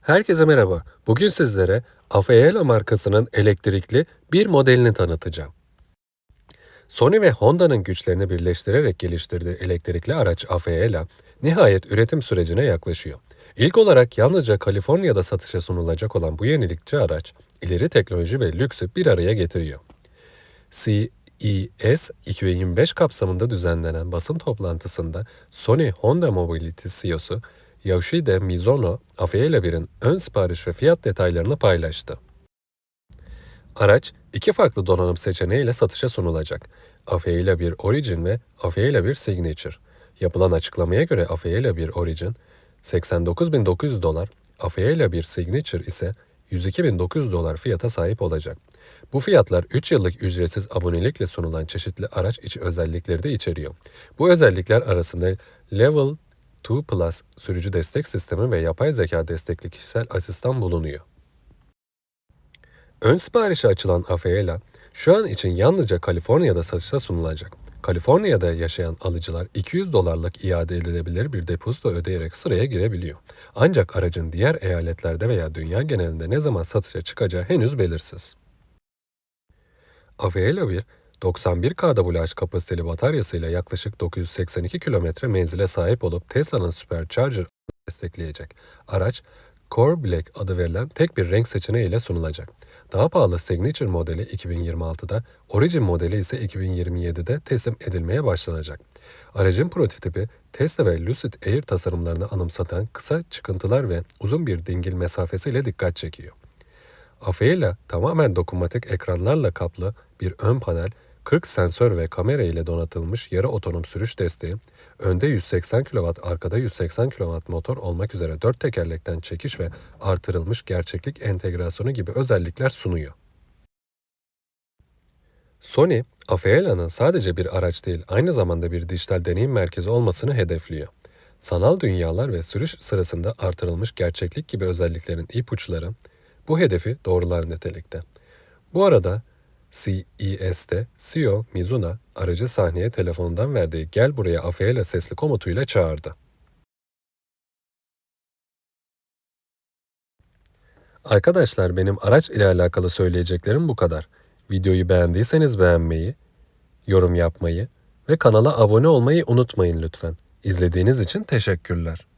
Herkese merhaba. Bugün sizlere Afeela markasının elektrikli bir modelini tanıtacağım. Sony ve Honda'nın güçlerini birleştirerek geliştirdiği elektrikli araç Afeela, nihayet üretim sürecine yaklaşıyor. İlk olarak yalnızca Kaliforniya'da satışa sunulacak olan bu yenilikçi araç, ileri teknoloji ve lüksü bir araya getiriyor. CES 2025 kapsamında düzenlenen basın toplantısında Sony Honda Mobility CEO'su Yoshide Mizuno, Afeela 1'in ön sipariş ve fiyat detaylarını paylaştı. Araç iki farklı donanım seçeneğiyle satışa sunulacak. Afeela 1 Origin ve Afeela 1 Signature. Yapılan açıklamaya göre Afeela 1 Origin 89.900 dolar, Afeela 1 Signature ise 102.900 dolar fiyata sahip olacak. Bu fiyatlar 3 yıllık ücretsiz abonelikle sunulan çeşitli araç içi özellikleri de içeriyor. Bu özellikler arasında Level 2 Plus sürücü destek sistemi ve yapay zeka destekli kişisel asistan bulunuyor. Ön siparişe açılan Afeela, şu an için yalnızca Kaliforniya'da satışa sunulacak. Kaliforniya'da yaşayan alıcılar 200 dolarlık iade edilebilir bir depozito ödeyerek sıraya girebiliyor. Ancak aracın diğer eyaletlerde veya dünya genelinde ne zaman satışa çıkacağı henüz belirsiz. Afeela 1, 91 kWh kapasiteli bataryasıyla yaklaşık 982 kilometre menzile sahip olup Tesla'nın Supercharger destekleyecek. Araç, Core Black adı verilen tek bir renk seçeneğiyle sunulacak. Daha pahalı Signature modeli 2026'da, Origin modeli ise 2027'de teslim edilmeye başlanacak. Aracın prototipi Tesla ve Lucid Air tasarımlarını anımsatan kısa çıkıntılar ve uzun bir dingil mesafesiyle dikkat çekiyor. Afeela tamamen dokunmatik ekranlarla kaplı bir ön panel, 40 sensör ve kamera ile donatılmış yarı otonom sürüş desteği, önde 180 kW, arkada 180 kW motor olmak üzere dört tekerlekten çekiş ve artırılmış gerçeklik entegrasyonu gibi özellikler sunuyor. Sony, Afeela'nın sadece bir araç değil, aynı zamanda bir dijital deneyim merkezi olmasını hedefliyor. Sanal dünyalar ve sürüş sırasında artırılmış gerçeklik gibi özelliklerin ipuçları bu hedefi doğrular nitelikte. Bu arada CES'te CEO Mizuna aracı sahneye telefonundan verdiği gel buraya Afeela sesli komutuyla çağırdı. Arkadaşlar benim araç ile alakalı söyleyeceklerim bu kadar. Videoyu beğendiyseniz beğenmeyi, yorum yapmayı ve kanala abone olmayı unutmayın lütfen. İzlediğiniz için teşekkürler.